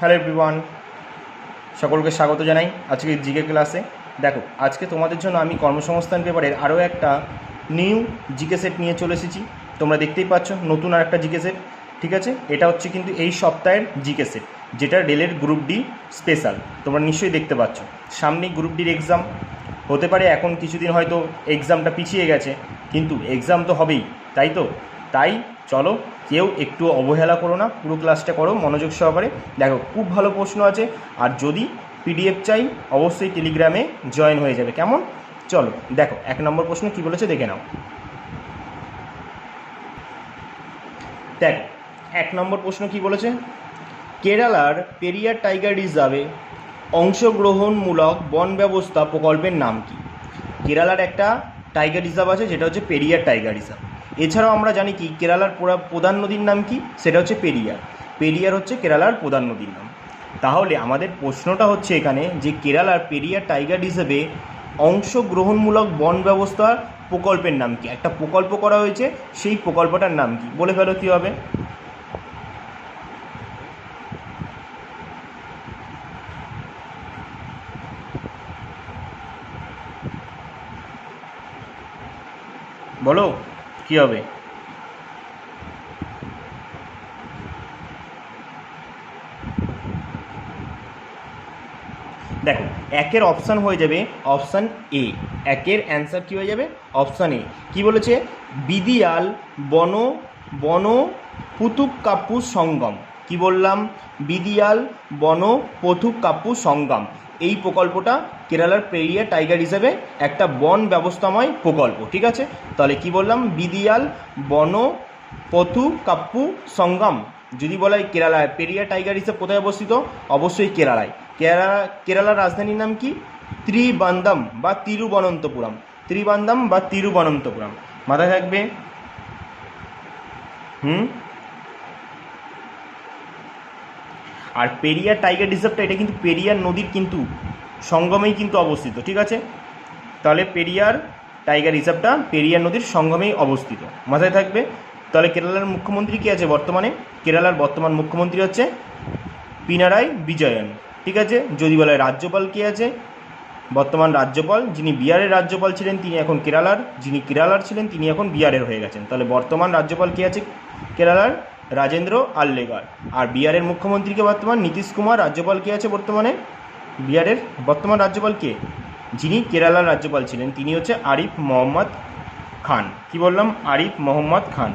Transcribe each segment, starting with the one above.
Hello everyone, সকলকে স্বাগত জানাই আজকে জিকে ক্লাসে। দেখো, আজকে তোমাদের জন্য আমি কর্মসংস্থান পেপারের আরও একটা নিউ জিকে সেট নিয়ে চলে এসেছি। তোমরা দেখতেই পাচ্ছ, নতুন আর একটা জিকে সেট, ঠিক আছে? এটা হচ্ছে কিন্তু এই সপ্তাহের জিকে সেট, যেটা রেলের গ্রুপ ডি স্পেশাল, তোমরা নিশ্চয়ই দেখতে পাচ্ছ। সামনেই গ্রুপ ডির এক্সাম, হতে পারে এখন কিছুদিন হয়তো এক্সামটা পিছিয়ে গেছে, কিন্তু এক্সাম তো হবেই, তাই তো? তাই চলো, কেউ একটু অবহেলা করো না, পুরো ক্লাসটা করো, মনোযোগ সহকারে। দেখো, খুব ভালো প্রশ্ন আছে, আর যদি পিডিএফ চাই, অবশ্যই টেলিগ্রামে জয়েন হয়ে যাবে। কেমন? চলো, দেখো, এক নম্বর প্রশ্ন কি বলেছে, দেখে নাও। দেখো, এক নম্বর প্রশ্ন কি বলেছে? কেরালার পেরিয়ার টাইগার রিজার্ভে অংশগ্রহণমূলক বন ব্যবস্থা প্রকল্পের নাম কি? কেরালার একটা টাইগার রিজার্ভ আছে, যেটা হচ্ছে পেরিয়ার টাইগার রিজার্ভ। এছাড়াও আমরা জানি কি, কেরালার পুরা প্রধান নদীর নাম কি? সেটা হচ্ছে পেরিয়ার। পেরিয়ার হচ্ছে কেরালার প্রধান নদীর নাম। তাহলে আমাদের প্রশ্নটা হচ্ছে এখানে যে কেরালার পেরিয়ার টাইগার রিজার্ভে অংশগ্রহণমূলক বন ব্যবস্থার প্রকল্পের নাম কি? একটা প্রকল্প করা হয়েছে, সেই প্রকল্পটার নাম কি? বলে ফেলো কী হবে? বলো। কি হবে? দেখো, একের অপশান হয়ে যাবে অপশান এ একের অ্যান্সার কী হয়ে যাবে? অপশান এ কি বলেছে? বিদিয়াল বন বন পুতুক কাপ্পু সঙ্গম। কি বললাম? বিদিয়াল বন পথুক কাপ্পু সঙ্গম। এই প্রকল্পটা কেরালার পেরিয়া টাইগার হিসেবে একটা বন ব্যবস্থাময় প্রকল্প, ঠিক আছে? তাহলে কি বললাম? বিদিয়াল, বন, পথু, কাপ্পু, সঙ্গম, যদি বলা হয় কেরালায়। পেরিয়া টাইগার হিসেবে কোথায় অবস্থিত? অবশ্যই কেরালায়। কেরালা কেরালার রাজধানীর নাম কি? ত্রিবান্দম বা তিরুবনন্তপুরম। ত্রিবান্দম বা তিরুবনন্তপুরম। মাথায় থাকবে? হুম? আর পেরিয়ার টাইগার রিজার্ভটা, এটা কিন্তু পেরিয়ার নদীর কিন্তু সঙ্গমেই কিন্তু অবস্থিত, ঠিক আছে? তাহলে পেরিয়ার টাইগার রিজার্ভটা পেরিয়ার নদীর সঙ্গমেই অবস্থিত, মাথায় থাকবে? তাহলে কেরালার মুখ্যমন্ত্রী কী আছে বর্তমানে? কেরালার বর্তমান মুখ্যমন্ত্রী হচ্ছে পিনারাই বিজয়ন, ঠিক আছে? যদি বলে রাজ্যপাল কী আছে? বর্তমান রাজ্যপাল যিনি বিহারের রাজ্যপাল ছিলেন, তিনি এখন কেরালার, যিনি কেরালার ছিলেন, তিনি এখন বিহারের হয়ে গেছেন। তাহলে বর্তমান রাজ্যপাল কী আছে কেরালার? রাজেন্দ্র আল্লেগার। আর বিহারের মুখ্যমন্ত্রীকে বর্তমান নীতিশ কুমার রাজ্যপাল কে আছে বর্তমানে? বিহারের বর্তমান রাজ্যপাল কে? যিনি কেরালার রাজ্যপাল ছিলেন, তিনি হচ্ছে আরিফ মোহাম্মদ খান। কি বললাম? আরিফ মোহাম্মদ খান।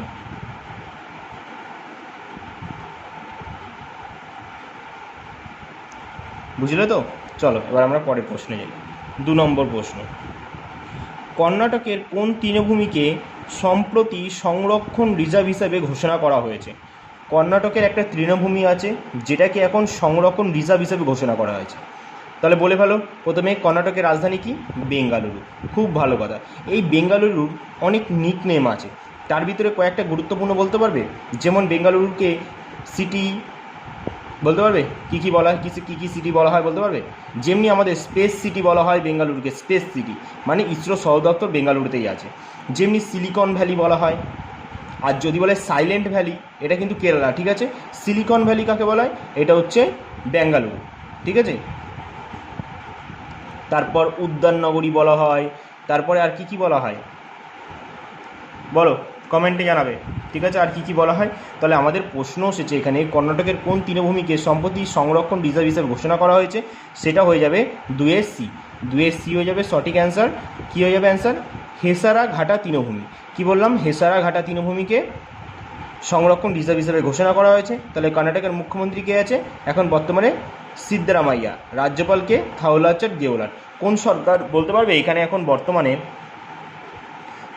বুঝলে তো? চলো, এবার আমরা পরের প্রশ্নে যাই। দু নম্বর প্রশ্ন। কর্ণাটকের কোন তৃণভূমিকে সম্প্রতি সংরক্ষণ রিজার্ভ হিসাবে ঘোষণা করা হয়েছে। কর্ণাটকের একটা তৃণভূমি আছে, যেটাকে এখন সংরক্ষণ রিজার্ভ হিসাবে ঘোষণা করা হয়েছে। তাহলে বলে ভালো প্রথমে কর্ণাটকের রাজধানী কি? বেঙ্গালুরু। খুব ভালো কথা। এই বেঙ্গালুরুর অনেক নিক নেম আছে। তার ভিতরে কয়েকটা গুরুত্বপূর্ণ বলতে পারবে? যেমন বেঙ্গালুরুকে সিটি বলতে পারবে? কী কী বলা হয় কী কী কী সিটি বলা হয় বলতে পারবে? যেমনি আমাদের স্পেস সিটি বলা হয় বেঙ্গালুরুকে স্পেস সিটি মানে ইসরো সদর দপ্তর বেঙ্গালুরুতেই আছে। যেমনি সিলিকন ভ্যালি বলা হয়, আর যদি বলে সাইলেন্ট ভ্যালি এটা কিন্তু কেরালা, ঠিক আছে? সিলিকন ভ্যালি কাকে বলা হয়? এটা হচ্ছে বেঙ্গালুরু, ঠিক আছে? তারপর উদ্যাননগরী বলা হয়, তারপরে আর কি কি বলা হয়? বলো। কমেন্টে জানাবে। ঠিক আছে? আর কি কি বলা হয়? তাহলে আমাদের প্রশ্ন এসেছে এখানে, কর্ণাটকের কোন তৃণভূমিকে সম্পত্তি সংরক্ষণ রিজার্ভ হিসেবে ঘোষণা করা হয়েছে? সেটা হয়ে যাবে দুয়ের সি। দুয়ের সি হয়ে যাবে সঠিক অ্যান্সার। কী হয়ে যাবে অ্যান্সার? হেসারা ঘাটা তৃণভূমি। কি বললাম? হেসারা ঘাটা তৃণভূমিকে সংরক্ষণ রিজার্ভ হিসেবে ঘোষণা করা হয়েছে। তাহলে কর্ণাটকের মুখ্যমন্ত্রী কে আছে? এখন বর্তমানে সিদ্ধরামাইয়া। রাজ্যপালকে থাওলাচার দেওলার। কোন সরকার বলতে পারবে? এখানে এখন বর্তমানে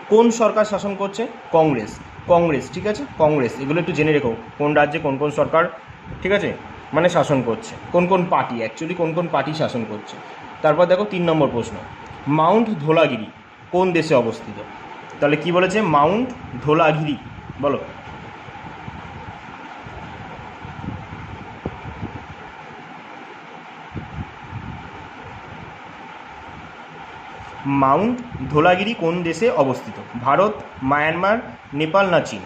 কোন সরকার শাসন করছে? কংগ্রেস। কংগ্রেস, ঠিক আছে? কংগ্রেস, এগুলো একটু জেনে রেখো। কোন রাজ্যে কোন কোন সরকার, ঠিক আছে? মানে শাসন করছে। কোন কোন পার্টি অ্যাকচুয়ালি কোন কোন পার্টি শাসন করছে। তারপর দেখো তিন নম্বর প্রশ্ন। মাউন্ট ধোলাগিরি কোন দেশে অবস্থিত? তাহলে কি বলেছে? মাউন্ট ধোলাগিরি। বলো। মাউন্ট ধোলাগিরি কোন দেশে অবস্থিত? ভারত, মায়ানমার, নেপাল না চীন?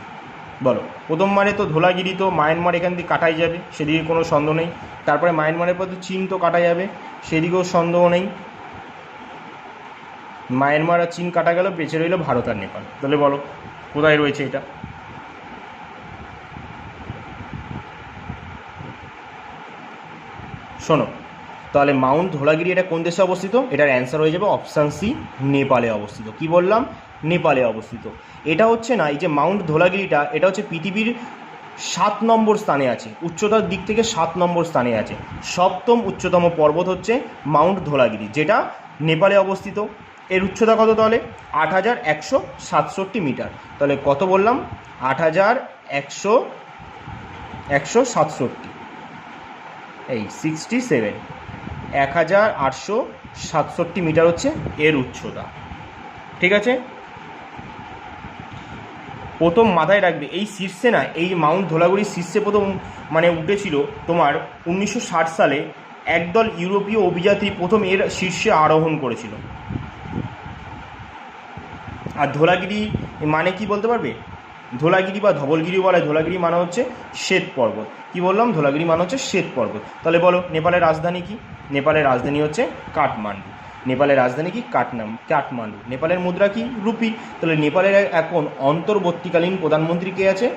বলো। প্রথম মানে তো ধোলাগিরি তো মায়ানমার এখান থেকে কাটাই যাবে, সেদিকে কোনো সন্দেহ নেই। তারপরে মায়ানমারের পর তো চীন তো কাটা যাবে, সেদিকেও সন্দেহ নেই। মায়ানমার আর চীন কাটা গেল, বেঁচে রইল ভারত আর নেপাল। তাহলে বলো, কোথায় রয়েছে এটা? শোনো তাহলে মাউন্ট ধোলাগিরি এটা কোন দেশে অবস্থিত? এটার অ্যান্সার হয়ে যাবে অপশান সি নেপালে অবস্থিত। কি বললাম? নেপালে অবস্থিত। এটা হচ্ছে না, এই যে মাউন্ট ধোলাগিরিটা, এটা হচ্ছে পৃথিবীর সাত নম্বর স্থানে আছে, উচ্চতার দিক থেকে সাত নম্বর স্থানে আছে। সপ্তম উচ্চতম পর্বত হচ্ছে মাউন্ট ধোলাগিরি, যেটা নেপালে অবস্থিত। এর উচ্চতা কত তাহলে? আট হাজার একশো সাতষট্টি মিটার। তাহলে কত বললাম? আট হাজার একশো একশো সাতষট্টি। এই সিক্সটি সেভেন এক হাজার আটশো সাতষট্টি মিটার হচ্ছে এর উচ্চতা। ঠিক আছে? প্রথম মাথায় রাখবে, এই শীর্ষে না, এই মাউন্ট ধোলাগুড়ির শীর্ষে প্রথম মানে উঠেছিল তোমার উনিশশো ষাট সালে একদল ইউরোপীয় অভিযাত্রী প্রথম এর শীর্ষে আরোহণ করেছিল। আর ধোলাগিরি মানে কি বলতে পারবে? ধোলাগিরি বা ধবলগিরি বলা, ধোলাগিরি মানে হচ্ছে শ্বেত পর্বত। কি বললাম? ধোলাগিরি মানে হচ্ছে শ্বেত পর্বত। তাহলে বলো, নেপালের রাজধানী কি? নেপালের রাজধানী হচ্ছে কাঠমান্ডু। নেপালের রাজধানী কি? কাটনাম কাঠমান্ডু। নেপালের মুদ্রা কি? রুপি। তাহলে নেপালের এখন অন্তর্বর্তীকালীন প্রধানমন্ত্রী কে আছে?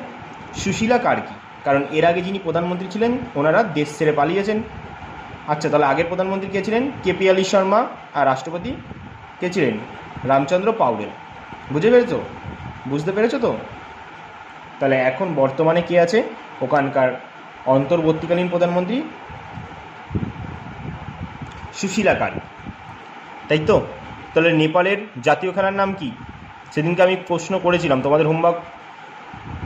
সুশীলা কার্কি। কারণ এর আগে যিনি প্রধানমন্ত্রী ছিলেন, ওনারা দেশ ছেড়ে পালিয়েছেন। আচ্ছা তাহলে আগের প্রধানমন্ত্রী কে ছিলেন? কেপি আলী শর্মা আর রাষ্ট্রপতি কে ছিলেন? রামচন্দ্র পাউডেল। বুঝে পেরেছ? বুঝতে পেরেছ তো? তাহলে এখন বর্তমানে কে আছে? ওখানকার অন্তর্বর্তীকালীন প্রধানমন্ত্রী সুশীলা কার্কি তাই তো? তাহলে নেপালের জাতীয় খেলার নাম কি? সেদিনকে আমি প্রশ্ন করেছিলাম, তোমাদের হোমওয়ার্ক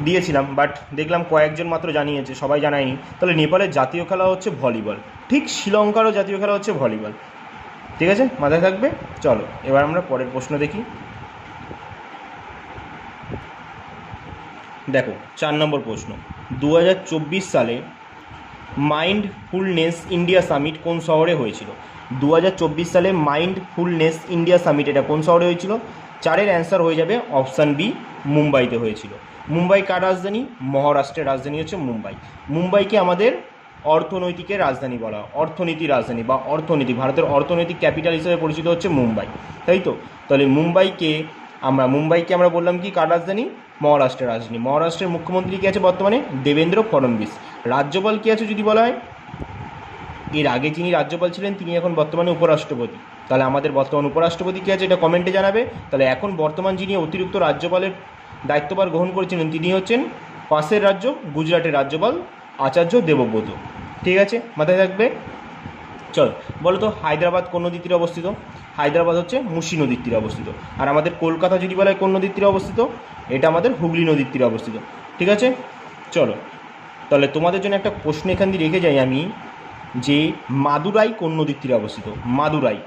দিয়েছিলাম বাট দেখলাম কয়েকজন মাত্র জানিয়েছে, সবাই জানায়নি। তাহলে নেপালের জাতীয় খেলা হচ্ছে ভলিবল। ঠিক শ্রীলঙ্কারও জাতীয় খেলা হচ্ছে ভলিবল। ঠিক আছে? মাথায় থাকবে? চলো, এবার আমরা পরের প্রশ্ন দেখি। দেখো, চার নম্বর প্রশ্ন। দু হাজার চব্বিশ সালে মাইন্ডফুলনেস ইন্ডিয়া সামিট কোন শহরে হয়েছিল? দু হাজার চব্বিশ সালে মাইন্ডফুলনেস ইন্ডিয়া সামিট এটা কোন শহরে হয়েছিল? চারের অ্যান্সার হয়ে যাবে অপশান বি, মুম্বাইতে হয়েছিল। মুম্বাই কার রাজধানী? মহারাষ্ট্রের রাজধানী হচ্ছে মুম্বাই। মুম্বাইকে আমাদের অর্থনৈতিকের রাজধানী বলা হয়, অর্থনীতির রাজধানী বা অর্থনীতি, ভারতের অর্থনৈতিক ক্যাপিটাল হিসেবে পরিচিত হচ্ছে মুম্বাই। তাই তো? তাহলে মুম্বাইকে আমরা মুম্বাইকে আমরা বললাম কি কার রাজধানী? মহারাষ্ট্রের রাজধানী। মহারাষ্ট্রের মুখ্যমন্ত্রী কে আছে বর্তমানে? দেবেন্দ্র ফডণবিস রাজ্যপাল কে আছে যদি বলা হয়? এর আগে যিনি রাজ্যপাল ছিলেন, তিনি এখন বর্তমানে উপরাষ্ট্রপতি। তাহলে আমাদের বর্তমান উপরাষ্ট্রপতি কে আছে? এটা কমেন্টে জানাবে। তাহলে এখন বর্তমান যিনি অতিরিক্ত রাজ্যপালের দায়িত্বভার গ্রহণ করেছিলেন, তিনি হচ্ছেন পাশের রাজ্য, গুজরাটের রাজ্যপাল আচার্য দেবব্রত। ঠিক আছে? মাথায় থাকবে? চলো, বলো তো, হায়দ্রাবাদ কোন নদীর তীরে অবস্থিত? হায়দ্রাবাদ হচ্ছে মুসি নদীর তীরে অবস্থিত। আর আমাদের কলকাতা যদি বলা হয় কোন নদীর তীরে অবস্থিত? এটা আমাদের হুগলি নদীর তীরে অবস্থিত। ঠিক আছে? চলো, তাহলে তোমাদের জন্য একটা প্রশ্ন এখান দিয়ে রেখে যাই আমি। যে মাদুরাই কোন নদীর তীরে অবস্থিত? মাদুরাই।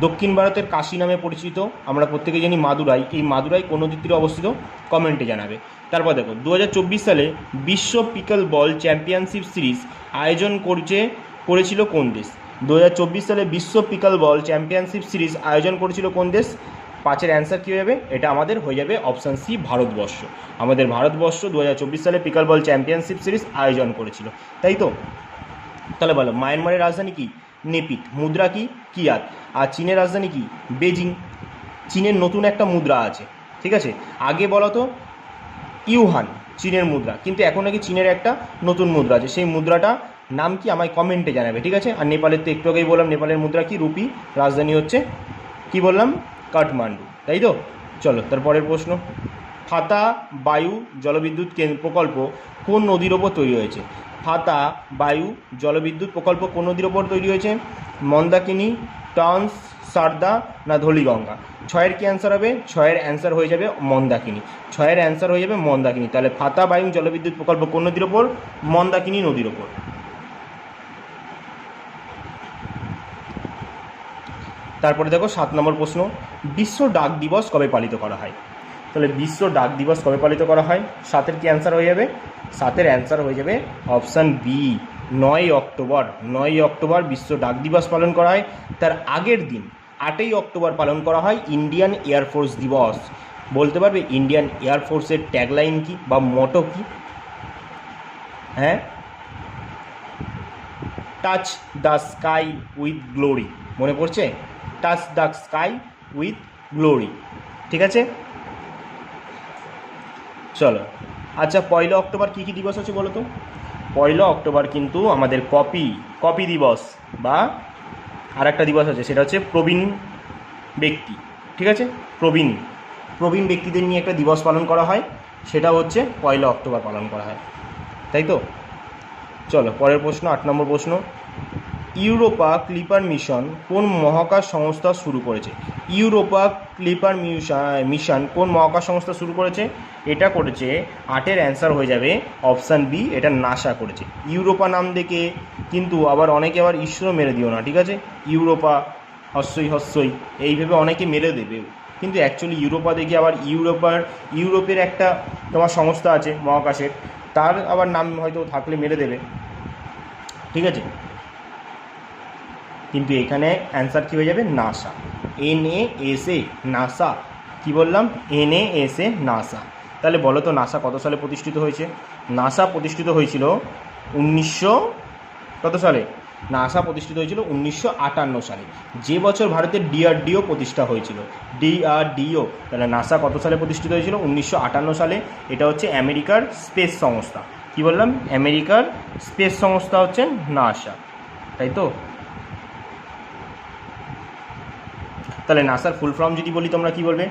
দক্ষিণ ভারতের কাশি নামে পরিচিত, আমরা প্রত্যেকে জানি মাদুরাই। এই মাদুরাই কোন নদীর তীরে অবস্থিত? কমেন্টে জানাবে। তারপর দেখো দু হাজার চব্বিশ সালে বিশ্ব পিকল বল চ্যাম্পিয়নশিপ সিরিজ আয়োজন করছে, করেছিল কোন দেশ? দুহাজার চব্বিশ সালে বিশ্ব পিকল বল চ্যাম্পিয়নশিপ সিরিজ আয়োজন করেছিল কোন দেশ? পাঁচের অ্যান্সার কী হবে? এটা আমাদের হয়ে যাবে অপশান সি, ভারতবর্ষ। আমাদের ভারতবর্ষ দু হাজার চব্বিশ সালে পিকল বল চ্যাম্পিয়নশিপ সিরিজ আয়োজন করেছিল। তাই তো? তাহলে বলো, মায়ানমারের রাজধানী কি? নেপিক মুদ্রা কি? কিয়াত। আর চীনের রাজধানী কি? বেজিং চীনের নতুন একটা মুদ্রা আছে, ঠিক আছে? আগে বলো তো, ইউহান, চীনের মুদ্রা। কিন্তু এখন নাকি চীনের একটা নতুন মুদ্রা আছে। সেই মুদ্রাটা নাম কি আমায় কমেন্টে জানাবে, ঠিক আছে? আর নেপালের তো একটু আগেই বললাম, নেপালের মুদ্রা কি? রুপি। রাজধানী হচ্ছে, কি বললাম? কাঠমান্ডু। তাই তো? চলো তারপরের প্রশ্ন। ফাতা বায়ু, জলবিদ্যুৎ কেন্দ্র প্রকল্প কোন নদীর ওপর তৈরি হয়েছে? ফাতা, বায়ু, জলবিদ্যুৎ প্রকল্প কোন নদীর ওপর তৈরি হয়েছে? মন্দাকিনী, টন্স, সারদা না ধলিগঙ্গা? ছয়ের কি অ্যান্সার হবে? ছয়ের অ্যান্সার হয়ে যাবে মন্দাকিনী। ছয়ের অ্যান্সার হয়ে যাবে মন্দাকিনী। তাহলে ফাতা, বায়ু, জলবিদ্যুৎ প্রকল্প কোন নদীর ওপর? মন্দাকিনী নদীর ওপর। তারপরে দেখো সাত নম্বর প্রশ্ন। বিশ্ব ডাক দিবস কবে পালিত করা হয়? তাহলে বিশ্ব ডাক দিবস কবে পালিত করা হয়? সাতের কি অ্যান্সার হয়ে যাবে? সাতের অ্যান্সার হয়ে যাবে অপশান বি নয় অক্টোবর। নয় অক্টোবর বিশ্ব ডাক দিবস পালন করা হয়। তার আগের দিন আটই অক্টোবর পালন করা হয় ইন্ডিয়ান এয়ারফোর্স দিবস। বলতে পারবে ইন্ডিয়ান এয়ারফোর্সের ট্যাগলাইন কি বা মোটো কি? হ্যাঁ? Touch the sky with glory মনে পড়ছে? Touch the sky with glory ঠিক আছে? চলো। আচ্ছা পয়লা অক্টোবর কী কী দিবস আছে বলো তো? পয়লা অক্টোবর কিন্তু আমাদের কপি কপি দিবস বা আর একটা দিবস আছে, সেটা হচ্ছে প্রবীণ ব্যক্তি, ঠিক আছে? প্রবীণ প্রবীণ ব্যক্তিদের নিয়ে একটা দিবস পালন করা হয়, সেটা হচ্ছে পয়লা অক্টোবর পালন করা হয়, তাই তো? চলো, পরের প্রশ্ন, আট নম্বর প্রশ্ন। ইউরোপা ক্লিপার মিশন কোন মহাকাশ সংস্থা শুরু করেছে? ইউরোপা ক্লিপার মিশন কোন মহাকাশ সংস্থা শুরু করেছে? এটা করেছে, আটের অ্যান্সার হয়ে যাবে অপশান বি, এটা নাসা করেছে। ইউরোপা নাম দেখে কিন্তু আবার অনেকে আবার ইসরো মেরে দিও না, ঠিক আছে? ইউরোপা, হস্যই হস্যই এইভাবে অনেকে মেরে দেবে। কিন্তু অ্যাকচুয়ালি ইউরোপা দেখে আবার ইউরোপার, ইউরোপের একটা তোমার সংস্থা আছে মহাকাশের, তার আবার নাম হয়তো থাকলে মেরে দেবে। ঠিক আছে? কিন্তু এখানে অ্যান্সার কী হয়ে যাবে? NASA N A S A NASA কী বললাম? N A S A NASA তাহলে বলো তো নাসা কত সালে প্রতিষ্ঠিত হয়েছে? নাসা প্রতিষ্ঠিত হয়েছিল উনিশশো, কত সালে? নাসা প্রতিষ্ঠিত হয়েছিল উনিশশো আটান্ন সালে। যে বছর ভারতের ডিআরডিও প্রতিষ্ঠা হয়েছিল ডিআরডিও তাহলে নাসা কত সালে প্রতিষ্ঠিত হয়েছিল? উনিশশো আটান্ন সালে। এটা হচ্ছে আমেরিকার স্পেস সংস্থা। কি বললাম? আমেরিকার স্পেস সংস্থা হচ্ছে নাসা তাই তো? তাহলে নাসার ফুল ফর্ম যদি বলি তোমরা কি বলবে?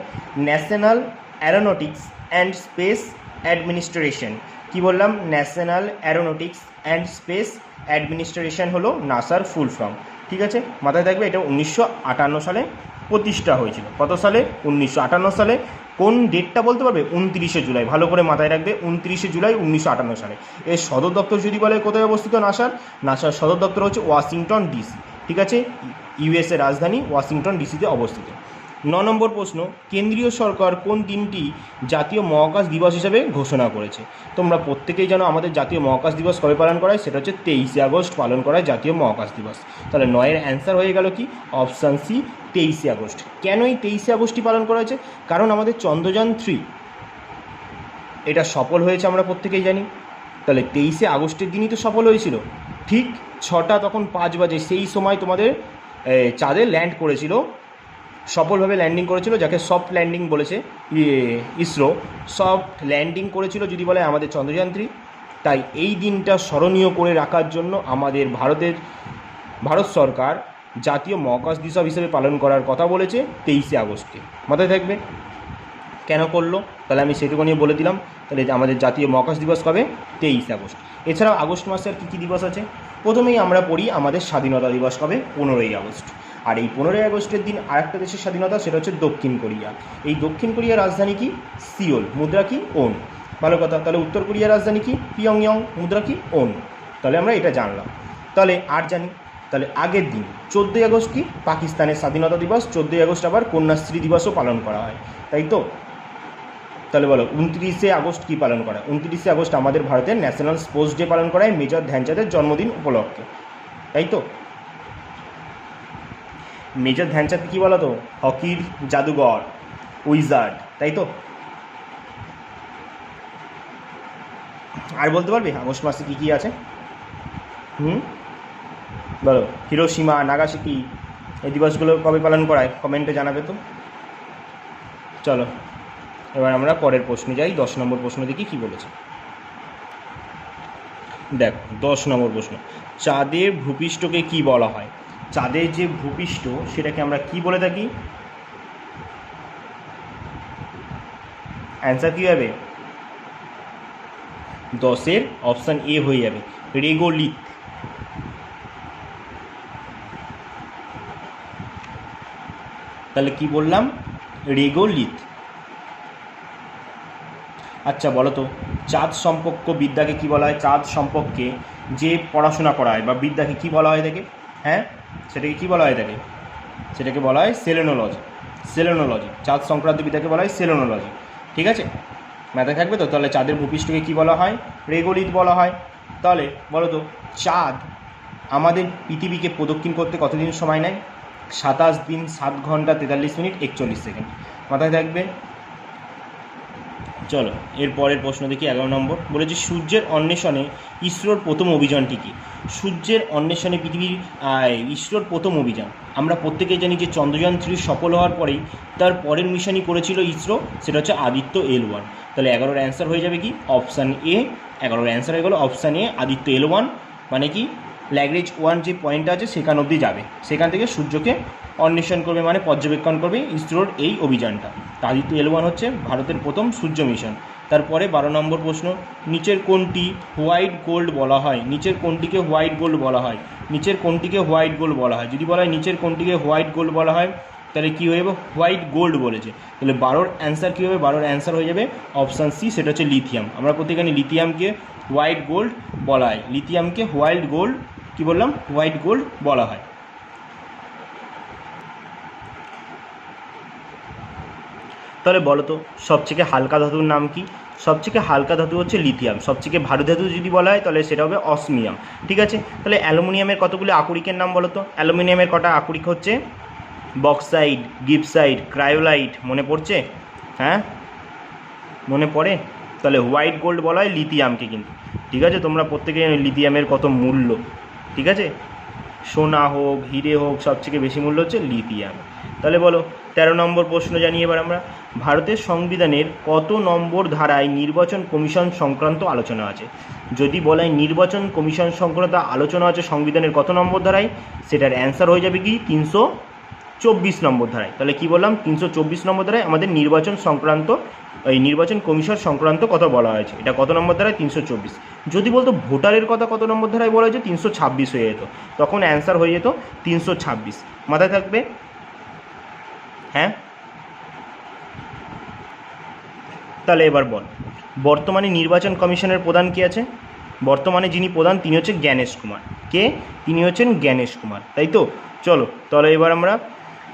National Aeronautics and Space Administration কি বললাম? National Aeronautics and Space Administration হলো নাসার ফুল ফর্ম ঠিক আছে? মাথায় থাকবে, এটা উনিশশো আটান্ন সালে প্রতিষ্ঠা হয়েছিল। কত সালে? উনিশশো আটান্ন সালে। কোন ডেটটা বলতে পারবে? উনত্রিশে জুলাই। ভালো করে মাথায় রাখবে, উনত্রিশে জুলাই উনিশশো আটান্ন সালে। এর সদর দপ্তর যদি বলে কোথায় অবস্থিত নাসার? নাসার সদর দপ্তর হচ্ছে ওয়াশিংটন ডিসি। ঠিক আছে? ইউএসএ রাজধানী ওয়াশিংটন ডিসিতে অবস্থিত। ন নম্বর প্রশ্ন, কেন্দ্রীয় সরকার কোন দিনটি জাতীয় মহাকাশ দিবস হিসেবে ঘোষণা করেছে? তোমরা প্রত্যেকেই জানো আমাদের জাতীয় মহাকাশ দিবস কবে পালন করা হয়? সেটা হচ্ছে তেইশে আগস্ট পালন করা হয় জাতীয় মহাকাশ দিবস। তাহলে নয়ের অ্যান্সার হয়ে গেল কি? অপশান সি, তেইশে আগস্ট। কেন এই তেইশে আগস্টই পালন করা হয়েছে? কারণ আমাদের চন্দ্রযান থ্রি, এটা সফল হয়েছে আমরা প্রত্যেকেই জানি। তাহলে তেইশে আগস্টের দিনই তো সফল হয়েছিল। ঠিক ছটা তখন পাঁচ বাজে। সেই সময় তোমাদের চাঁদে ল্যান্ড করেছিল। সফলভাবে ল্যান্ডিং করেছিল, যাকে সফট ল্যান্ডিং বলেছে ইসরো। সফট ল্যান্ডিং করেছিল যদি বলে আমাদের চন্দ্রযান্ত্রী তাই এই দিনটা স্মরণীয় করে রাখার জন্য আমাদের ভারতের, ভারত সরকার জাতীয় মহাকাশ দিবস হিসেবে পালন করার কথা বলেছে তেইশে আগস্টে। মাথায় থাকবে? কেন করল? তাহলে আমি সেটুকু নিয়ে বলে দিলাম। তাহলে আমাদের জাতীয় মহাকাশ দিবস কবে? তেইশে আগস্ট। এছাড়াও আগস্ট মাসে আর কী কী দিবস আছে? প্রথমেই আমরা পড়ি আমাদের স্বাধীনতা দিবস কবে? পনেরোই আগস্ট। আর এই পনেরোই আগস্টের দিন আরেকটা দেশের স্বাধীনতা, সেটা হচ্ছে দক্ষিণ কোরিয়া। এই দক্ষিণ কোরিয়ার রাজধানী কি? সিওল। মুদ্রা কি? ওন। ভালো কথা, তাহলে উত্তর কোরিয়ার রাজধানী কি? পিয়ংইয়ং। মুদ্রা কি? ওন। তাহলে আমরা এটা জানলাম। তাহলে আর জানি। তাহলে আগের দিন, চোদ্দোই আগস্ট কি? পাকিস্তানের স্বাধীনতা দিবস। চোদ্দোই আগস্ট আবার কন্যাশ্রী দিবসও পালন করা হয়। তাই তো? তাহলে বলো, উনত্রিশে আগস্ট কী পালন করা? উনত্রিশে আগস্ট আমাদের ভারতের ন্যাশনাল স্পোর্টস ডে পালন করা হয় মেজর ধ্যানচাঁদের জন্মদিন উপলক্ষে। তাই তো? মেজর ধ্যানচাঁদ কী বলো তো হকির জাদুঘর, উইজার্ড, তাই তো? আর বলতে পারবে? আগস্ট মাসে কী কী আছে? হুম? বলো হিরোসীমা নাগাসাকি এই দিবসগুলো কবে পালন করায়? কমেন্টে জানাবে তো। চলো। এবার আমরা পরের প্রশ্নে যাই, দশ নম্বর প্রশ্ন দেখি কী বলেছে। দেখ, দশ নম্বর প্রশ্ন। চাঁদের ভূপৃষ্ঠকে কি বলা হয়? চাঁদের যে ভূপৃষ্ঠ, সেটাকে আমরা কি বলে থাকি? অ্যান্সার কী হবে? দশের অপশান এ হয়ে যাবে। রেগোলিথ তাহলে কি বললাম? রেগোলিথ আচ্ছা বলো তো, চাঁদ সম্পর্ক বিদ্যাকে কি বলা হয়? চাঁদ সম্পর্কে যে পড়াশোনা করা হয় বা বিদ্যাকে কি বলা হয় থাকে হ্যাঁ? সেটাকে কি বলা হয় তাকে সেটাকে বলা হয় সেলেনোলজি। সেলেনোলজি। চাঁদ সংক্রান্ত বিদ্যাকে বলা হয় সেলেনোলজি। ঠিক আছে? মাথায় থাকবে তো? তাহলে চাঁদের ভূপৃষ্ঠকে কি বলা হয়? রেগোলিত বলা হয়। তাহলে, বলো তো, চাঁদ আমাদের পৃথিবীকে প্রদক্ষিণ করতে কতদিন সময় নেয়? সাতাশ দিন, সাত ঘণ্টা, তেতাল্লিশ মিনিট, একচল্লিশ সেকেন্ড। মাথায় থাকবে? চলো, এর পরের প্রশ্ন দেখি, এগারো নম্বর। বলেছে সূর্যের অন্বেষণে ইসরোর প্রথম অভিযানটি কী? সূর্যের অন্বেষণে পৃথিবীর ইসরোর প্রথম অভিযান। আমরা প্রত্যেকেই জানি যে চন্দ্রযান থ্রি সফল হওয়ার পরেই তার পরের মিশনই করেছিল ইসরো, সেটা হচ্ছে আদিত্য এল ওয়ান। তাহলে এগারোর অ্যান্সার হয়ে যাবে কি? অপশান এ এগারোর অ্যান্সার হয়ে গেলো option A Aditya L one মানে কি? ল্যাগরেজ ওয়ান যে পয়েন্ট আছে, সেখান অবধি যাবে। সেখান থেকে সূর্যকে অন্বেষণ করবে মানে পর্যবেক্ষণ করবে ইসরোর এই অভিযানটা। আদিত্য এল ওয়ান হচ্ছে ভারতের প্রথম সূর্য মিশন। তারপরে বারো নম্বর প্রশ্ন, নিচের কোনটি হোয়াইট গোল্ড বলা হয়? নিচের কোনটিকে হোয়াইট গোল্ড বলা হয়? নিচের কোনটিকে হোয়াইট গোল্ড বলা হয়? যদি বলা হয় নিচের কোনটিকে হোয়াইট গোল্ড বলা হয়, তাহলে কী হয়ে যাবে? হোয়াইট গোল্ড বলেছে। তাহলে বারোর অ্যান্সার কী হবে? বারোর অ্যান্সার হয়ে যাবে অপশান সি সেটা হচ্ছে লিথিয়াম আমরা প্রত্যেকখানে লিথিয়ামকে হোয়াইট গোল্ড বলা হয়। লিথিয়ামকে হোয়াইট গোল্ড কী বললাম? হোয়াইট গোল্ড বলা হয়। তাহলে বলো তো, সবথেকে হালকা ধাতুর নাম কি? সবথেকে হালকা ধাতু হচ্ছে লিথিয়াম সবথেকে ভারী ধাতু যদি বলা হয়, তাহলে সেটা হবে অসমিয়াম ঠিক আছে? তাহলে অ্যালুমিনিয়ামের কতগুলো আকরিকের নাম বলো তো? অ্যালুমিনিয়ামের কটা আকরিক হচ্ছে? বক্সাইড গিপসাইড ক্রায়োলাইট মনে পড়ছে? হ্যাঁ? মনে পড়ে? তাহলে হোয়াইট গোল্ড বলা হয় লিথিয়ামকে কিন্তু। ঠিক আছে? তোমরা প্রত্যেকে লিথিয়ামের কত মূল্য। ঠিক আছে? সোনা হোক, হিরে হোক, সবথেকে বেশি মূল্য হচ্ছে লিথিয়াম। তাহলে বলো, তেরো নম্বর প্রশ্ন জানিয়ে এবার আমরা, ভারতের সংবিধানের কত নম্বর ধারায় নির্বাচন কমিশন সংক্রান্ত আলোচনা আছে? যদি বলা নির্বাচন কমিশন সংক্রান্ত আলোচনা আছে সংবিধানের কত নম্বর ধারায়, সেটার অ্যান্সার হয়ে যাবে কি? তিনশো চব্বিশ নম্বর ধারায়। তাহলে কি বললাম? তিনশো চব্বিশ নম্বর ধারায় আমাদের নির্বাচন সংক্রান্ত, এই নির্বাচন কমিশন সংক্রান্ত কথা বলা হয়েছে। এটা কত নম্বর ধারায়? তিনশো চব্বিশ। যদি বলতো ভোটারের কথা কত নম্বর ধারায় বলা হয়েছে? তিনশো ছাব্বিশ হয়ে যেত। তখন অ্যান্সার হয়ে যেত তিনশো ছাব্বিশ। মাথায় থাকবে? হ্যাঁ? তাহলে এবার বল। বর্তমানে নির্বাচন কমিশনের প্রধান কে আছে? বর্তমানে যিনি প্রধান, তিনি হচ্ছে জ্ঞানেশ কুমার। কে? তিনি হচ্ছেন জ্ঞানেশ কুমার। তাই তো? চলো, তাহলে এবার আমরা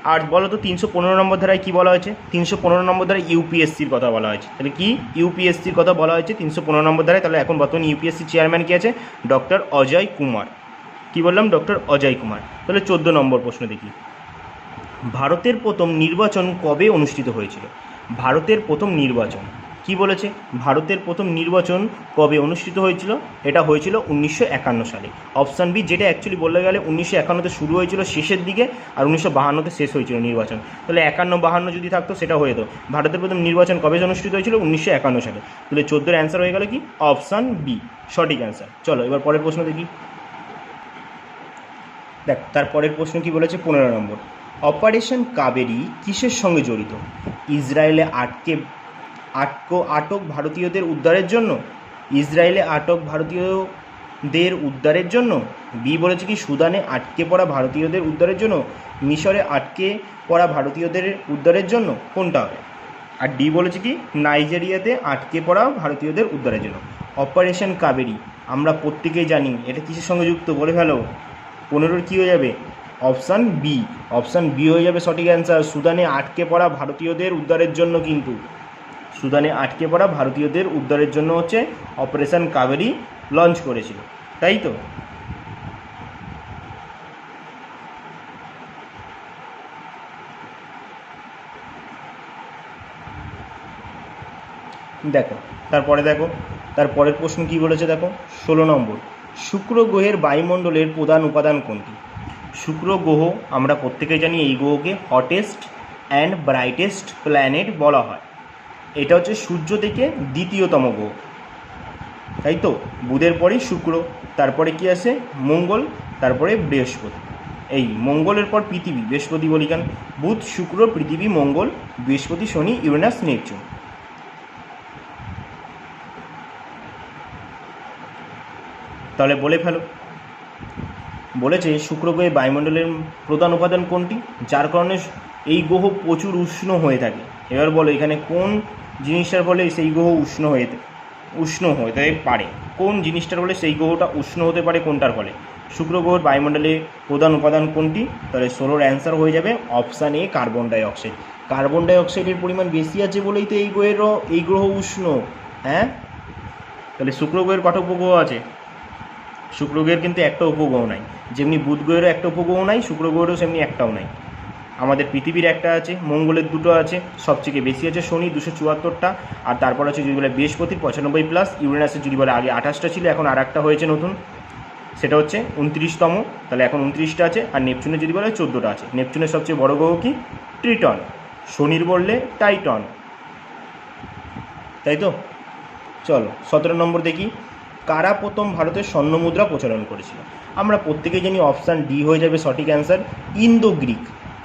আর বলো তো তিনশো পনেরো নম্বর ধারায় কী বলা হয়েছে? তিনশো পনেরো নম্বর ধারায় ইউপিএসসির কথা বলা হয়েছে। তাহলে কি ইউপিএসসির কথা বলা হয়েছে তিনশো পনেরো নম্বর ধারায়? তাহলে এখন বর্তমানে ইউপিএসসি চেয়ারম্যান কে আছে? ডক্টর অজয় কুমার। কি বললাম? ডক্টর অজয় কুমার। তাহলে চোদ্দ নম্বর প্রশ্ন দেখি। ভারতের প্রথম নির্বাচন কবে অনুষ্ঠিত হয়েছিল? ভারতের প্রথম নির্বাচন কি বলেছে? ভারতের প্রথম নির্বাচন কবে অনুষ্ঠিত হয়েছিল? এটা হয়েছিল উনিশশো একান্ন সালে। অপশান বি, যেটা অ্যাকচুয়ালি বলতে গেলে উনিশশো একান্নতে শুরু হয়েছিল শেষের দিকে আর উনিশশো বাহান্নতে শেষ হয়েছিল নির্বাচন। তাহলে একান্ন বাহান্ন যদি থাকতো সেটা হয়ে যেত। ভারতের প্রথম নির্বাচন কবে অনুষ্ঠিত হয়েছিল? উনিশশো একান্ন সালে। তাহলে চোদ্দোর অ্যান্সার হয়ে গেল কি? অপশান বি, সঠিক অ্যান্সার চলো, এবার পরের প্রশ্ন দেখি। দেখ তারপরের প্রশ্ন কি বলেছে? পনেরো নম্বর। অপারেশন কাবেরি কিসের সঙ্গে জড়িত? ইসরায়েলে আটকে আটকো, আটক ভারতীয়দের উদ্ধারের জন্য? ইসরায়েলে আটক ভারতীয়দের উদ্ধারের জন্য? বি বলেছে কি, সুদানে আটকে পড়া ভারতীয়দের উদ্ধারের জন্য? মিশরে আটকে পড়া ভারতীয়দের উদ্ধারের জন্য? কোনটা হবে? আর ডি বলেছে কি, নাইজেরিয়াতে আটকে পড়া ভারতীয়দের উদ্ধারের জন্য। অপারেশন কাবেরি, আমরা প্রত্যেকেই জানি, এটা কিসের সঙ্গে যুক্ত? বলে ফেলো। পনেরোর কী হয়ে যাবে? Option B. অপশান বি হয়ে যাবে সঠিক অ্যান্সার, সুদানে আটকে পড়া ভারতীয়দের উদ্ধারের জন্য কিন্তু। সুদানে আটকে পড়া ভারতীয়দের উদ্ধারের জন্য হচ্ছে অপারেশন কাবেরি লঞ্চ করেছিল। তাই তো? দেখো, তারপরে দেখো, তারপরের প্রশ্ন কি বলেছে দেখো? ষোলো নম্বর, শুক্র গ্রহের বায়ুমণ্ডলের প্রধান উপাদান কোনটি? শুক্র গ্রহ, আমরা প্রত্যেকেই জানি এই গ্রহকে হটেস্ট অ্যান্ড ব্রাইটেস্ট প্ল্যানেট বলা হয়। এটা হচ্ছে সূর্য থেকে দ্বিতীয়তম গ্রহ। তাই তো? বুধের পরেই শুক্র, তারপরে কি আসে? মঙ্গল, তারপরে বৃহস্পতি। এই মঙ্গলের পর পৃথিবী, বৃহস্পতি বলি কেন? বুধ, শুক্র, পৃথিবী, মঙ্গল, বৃহস্পতি, শনি, ইউরেনাস, নেপচুন। তাহলে বলে ফেলো। বলেছে শুক্র গ্রহে বায়ুমণ্ডলের প্রধান উপাদান কোনটি? যার কারণে এই গ্রহ প্রচুর উষ্ণ হয়ে থাকে। এবার বলো এখানে কোন জিনিসটার বলে সেই গ্রহ উষ্ণ হয়ে উষ্ণ হতে পারে। কোন জিনিসটার বলে সেই গ্রহটা উষ্ণ হতে পারে, কোনটার ফলে? শুক্র গ্রহের বায়ুমণ্ডলে প্রধান উপাদান কোনটি? তাহলে ষোলোর অ্যান্সার হয়ে যাবে option A carbon dioxide carbon die অক্সাইডের পরিমাণ বেশি আছে বলেই তো এই গ্রহেরও এই গ্রহ উষ্ণ। হ্যাঁ? তাহলে শুক্র গ্রহের কত উপগ্রহ আছে? শুক্র গ্রহের কিন্তু একটা উপগ্রহ নাই। যেমনি বুধ গ্রহেরও একটা উপগ্রহ নাই, শুক্র গ্রহেরও সেমনি একটাও নাই। আমাদের পৃথিবীর একটা আছে, মঙ্গলের দুটো আছে সবথেকে বেশি আছে শনি দুশো চুয়াত্তরটা, আর তারপর আছে যদি বলে বৃহস্পতির পঁচানব্বই প্লাস ইউরেনাসের যদি বলে আগে আঠাশটা ছিল, এখন আর একটা হয়েছে নতুন। সেটা হচ্ছে উনত্রিশতম, তাহলে এখন উনত্রিশটা আছে, আর নেপচুনের যদি বলে চোদ্দোটা আছে। নেপচুনের সবচেয়ে বড় গ্রহ কি? ট্রিটন। শনির বললে টাইটন। তাই তো? চলো, সতেরো নম্বর দেখি। কারা প্রথম ভারতের স্বর্ণ মুদ্রা প্রচলন করেছিল? আমরা প্রত্যেকেই জানি অপশান ডি হয়ে যাবে সঠিক অ্যান্সার ইন্দো গ্রিক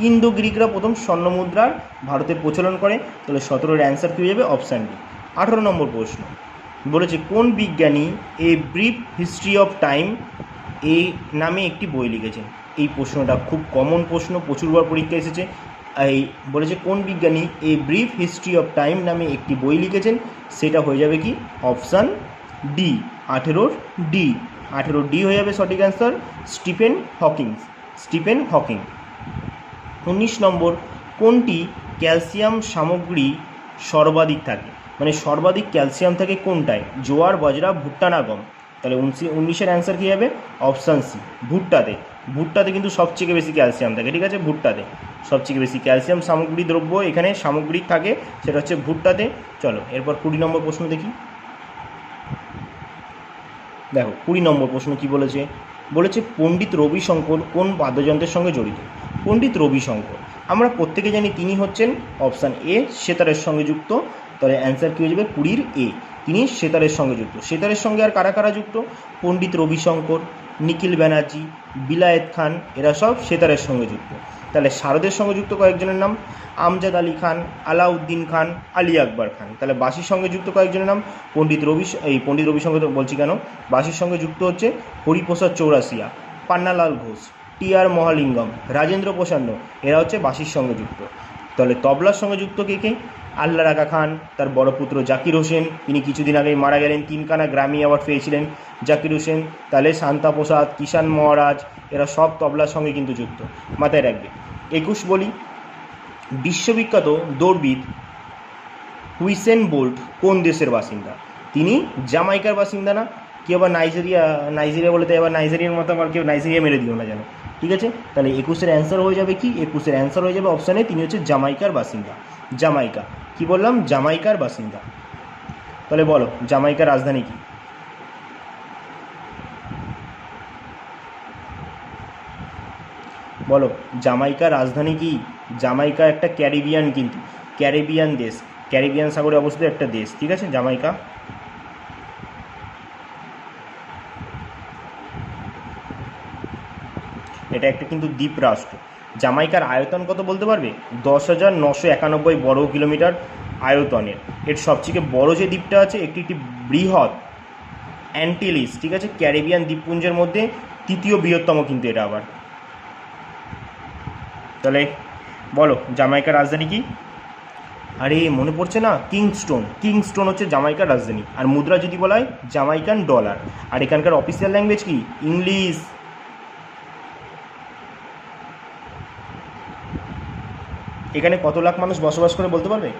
ইন্দো গ্রিকরা প্রথম স্বর্ণ মুদ্রার ভারতে প্রচলন করে, তাহলে সতেরোর অ্যান্সার কী হয়ে যাবে? অপশান ডি আঠেরো নম্বর প্রশ্ন। বলেছে, কোন বিজ্ঞানী A brief history of time এই নামে একটি বই লিখেছেন? এই প্রশ্নটা খুব কমন প্রশ্ন, প্রচুরবার পরীক্ষা এসেছে। এই বলেছে, কোন বিজ্ঞানী A brief history of time নামে একটি বই লিখেছেন? সেটা হয়ে যাবে কি? অপশান ডি আঠেরোর ডি আঠেরো ডি হয়ে যাবে সঠিক answer Stephen Hawking Stephen Hawking উনিশ নম্বর, কোনটি ক্যালসিয়াম সামগ্রী সর্বাধিক থাকে? মানে সর্বাধিক ক্যালসিয়াম থাকে কোনটায়? জোয়ার, বাজরা, ভুট্টা না গম? তাহলে উনিশে, উনিশের অ্যান্সার কী হবে? Option C, ভুট্টাতে। ভুট্টাতে কিন্তু সবথেকে বেশি ক্যালসিয়াম থাকে, ঠিক আছে? ভুট্টাতে। সবথেকে বেশি ক্যালসিয়াম সামগ্রী দ্রব্য এখানে সামগ্রিক থাকে, সেটা হচ্ছে ভুট্টাতে। চলো, এরপর কুড়ি নম্বর প্রশ্ন দেখি। দেখো, কুড়ি নম্বর প্রশ্ন কি বলেছে? বলেছে, পণ্ডিত রবিশঙ্কর কোন বাদ্যযন্ত্রের সঙ্গে জড়িত? পণ্ডিত রবিশঙ্কর। আমরা প্রত্যেকে জানি তিনি হচ্ছেন অপশান এ, সেতারের সঙ্গে যুক্ত। তাহলে অ্যান্সার কী হয়ে যাবে? কুড়ির এ। তিনি সেতারের সঙ্গে যুক্ত। সেতারের সঙ্গে আর কারা কারা যুক্ত? পণ্ডিত রবিশঙ্কর, নিখিল ব্যানার্জি, বিলায়েত খান, এরা সব সেতারের সঙ্গে যুক্ত। তাহলে শারদের সঙ্গে যুক্ত কয়েকজনের নাম? আমজাদ আলী খান, আলাউদ্দিন খান, আলী আকবর খান। তাহলে বাসির সঙ্গে যুক্ত কয়েকজনের নাম? পণ্ডিত রবি এই পণ্ডিত রবিশঙ্কর বলছি কেন? বাসির সঙ্গে যুক্ত হচ্ছে হরিপ্রসাদ চৌরাসিয়া পান্নালাল ঘোষ। টি আর মহালিঙ্গম, রাজেন্দ্র প্রসান্ন, এরা হচ্ছে বাসির সঙ্গে যুক্ত। তাহলে তবলার সঙ্গে যুক্ত কে কে? আল্লাহ রাখা খান, তার বড় পুত্র জাকির হোসেন, তিনি কিছুদিন আগেই মারা গেলেন, তিনখানা গ্রামি অ্যাওয়ার্ড পেয়েছিলেন জাকির হোসেন, তাহলে শান্তা প্রসাদ কিষান মহারাজ, এরা সব তবলার সঙ্গে কিন্তু যুক্ত। মাথায় রাখবে। একুশ বলি, বিশ্ববিখ্যাত দৌড়বিদ হুইসেন বোল্ট কোন দেশের বাসিন্দা? তিনি জামাইকার বাসিন্দা না কেউ আবার নাইজেরিয়া নাইজেরিয়া বলে তাই আবার নাইজেরিয়ার মতো আবার কেউ নাইজেরিয়া মেরে দিও না যেন। ঠিক আছে? তাহলে একুশের অ্যান্সার হয়ে যাবে কি? একুশের অ্যান্সার হয়ে যাবে অপশানে তিনি হচ্ছে জামাইকার বাসিন্দা। জামাইকা। কি বললাম? জামাইকার বাসিন্দা। তাহলে বলো, জামাইকার রাজধানী কি? বলো, জামাইকার রাজধানী কি? জামাইকা একটা ক্যারিবিয়ান কিন্তু, ক্যারিবিয়ান দেশ। ক্যারিবিয়ান সাগরে অবস্থিত একটা দেশ। ঠিক আছে, জামাইকা? এটা একটা কিন্তু দ্বীপ রাষ্ট্র। জামাইকার আয়তন কত বলতে পারবে? দশ হাজার নশো একানব্বই বর্গ কিলোমিটার আয়তনের। এর সবথেকে বড় যে দ্বীপটা আছে, একটি একটি বৃহৎ অ্যান্টিলিস ঠিক আছে? ক্যারিবিয়ান দ্বীপপুঞ্জের মধ্যে তৃতীয় বৃহত্তম কিন্তু এটা আবার। তাহলে বলো, জামাইকার রাজধানী কি? আরে, মনে পড়ছে না? কিংস্টোন। কিংস্টোন হচ্ছে জামাইকার রাজধানী। আর মুদ্রা যদি বলা হয়, জামাইকান ডলার। আর এখানকার অফিসিয়াল ল্যাঙ্গুয়েজ কি? ইংলিশ। এখানে কত লাখ মানুষ বসবাস করে বলতে পারবে?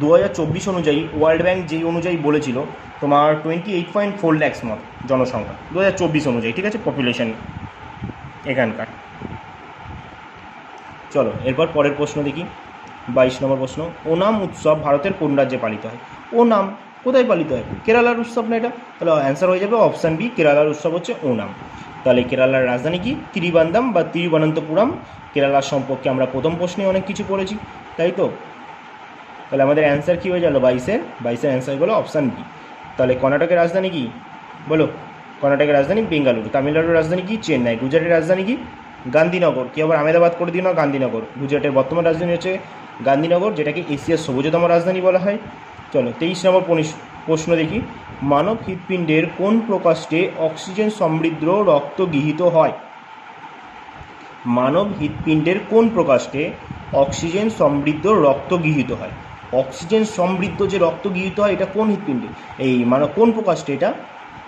দু হাজার চব্বিশ অনুযায়ী ওয়ার্ল্ড ব্যাংক যেই অনুযায়ী বলেছিল, তোমার twenty eight point four lakhs মত জনসংখ্যা। দু হাজার চব্বিশ অনুযায়ী, ঠিক আছে? পপুলেশন এখানকার। চলো, এরপর পরের প্রশ্ন দেখি। বাইশ নম্বর প্রশ্ন, ওনাম উৎসব ভারতের কোন রাজ্যে পালিত হয়? ওনাম কোথায় পালিত হয়? কেরালার উৎসব না এটা? তাহলে অ্যান্সার হয়ে যাবে অপশান বি কেরালার উৎসব হচ্ছে ওনাম। তাহলে কেরালার রাজধানী কি? তিরুবান্দাম বা তিরুবনন্তপুরম। কেরালার সম্পর্কে আমরা প্রথম প্রশ্নে অনেক কিছু পড়েছি, তাই তো? তাহলে আমাদের অ্যান্সার কী হয়ে গেল? বাইশের বাইশের অ্যান্সার গেলো অপশান বি তাহলে কর্ণাটকের রাজধানী কি? বলো, কর্ণাটকের রাজধানী বেঙ্গালুরু। তামিলনাড়ুর রাজধানী কি? চেন্নাই। গুজরাটের রাজধানী কি? গান্ধীনগর। কি আবার আহমেদাবাদ করে দিও না? গান্ধীনগর। গুজরাটের বর্তমান রাজধানী হচ্ছে গান্ধীনগর, যেটাকে এশিয়ার সবুজতম রাজধানী বলা হয়। চলো, তেইশ নম্বর প্রশ্ন দেখি, মানব হৃৎপিণ্ডের কোন প্রকাশে অক্সিজেন সমৃদ্ধ রক্ত গৃহীত হয়? মানব হৃৎপিণ্ডের কোন প্রকাশে অক্সিজেন সমৃদ্ধ রক্ত গৃহীত হয়? অক্সিজেন সমৃদ্ধ যে রক্ত গৃহীত হয়, এটা কোন হৃৎপিণ্ডে? এই মানে কোন প্রকাশটা এটা?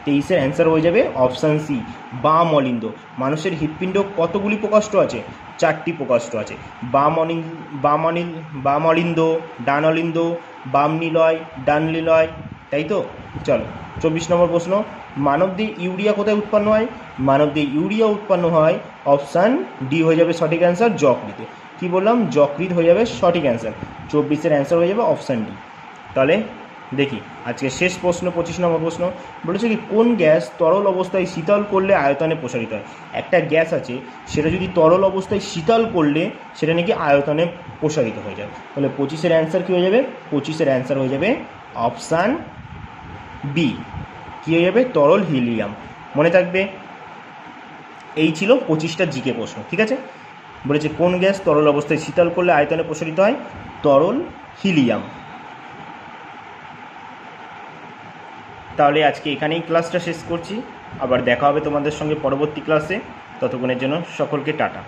তেইশের অ্যান্সার হয়ে যাবে অপশান সি বাম অলিন্দ মানুষের হৃৎপিণ্ড কতগুলি প্রকাষ্ট আছে? চারটি প্রকাষ্ট আছে। বাম অনিল বাম অনিল বাম অলিন্দ তাই তো? চলো, চব্বিশ নম্বর প্রশ্ন। মানব দিয়ে ইউরিয়া কোথায় উৎপন্ন হয়? মানব দিয়ে ইউরিয়া উৎপন্ন হয় অপশান ডি হয়ে যাবে সঠিক অ্যান্সার যকৃতে। কি বললাম? যকৃত হয়ে যাবে সঠিক অ্যান্সার। চব্বিশের অ্যান্সার হয়ে যাবে অপশান ডি। তাহলে দেখি, আজকে শেষ প্রশ্ন, পঁচিশ নম্বর প্রশ্ন। বলেছে কি, কোন গ্যাস তরল অবস্থায় শীতল করলে আয়তনে প্রসারিত হয়? একটা গ্যাস আছে, সেটা যদি তরল অবস্থায় শীতল করলে সেটা নাকি আয়তনে প্রসারিত হয়ে যায়। তাহলে পঁচিশের অ্যান্সার কী হয়ে যাবে? পঁচিশের অ্যান্সার হয়ে যাবে অপশান বি কী হয়ে যাবে? তরল হিলিয়াম। মনে থাকবে? এই ছিল পঁচিশটা জিকে প্রশ্ন, ঠিক আছে? বলেছে, কোন গ্যাস তরল অবস্থায় শীতল করলে আয়তনে প্রসারিত হয়? তরল হিলিয়াম। তাহলে আজকে এখানেই ক্লাসটা শেষ করছি। আবার দেখা হবে তোমাদের সঙ্গে পরবর্তী ক্লাসে। ততক্ষণের জন্য সকলকে টাটা।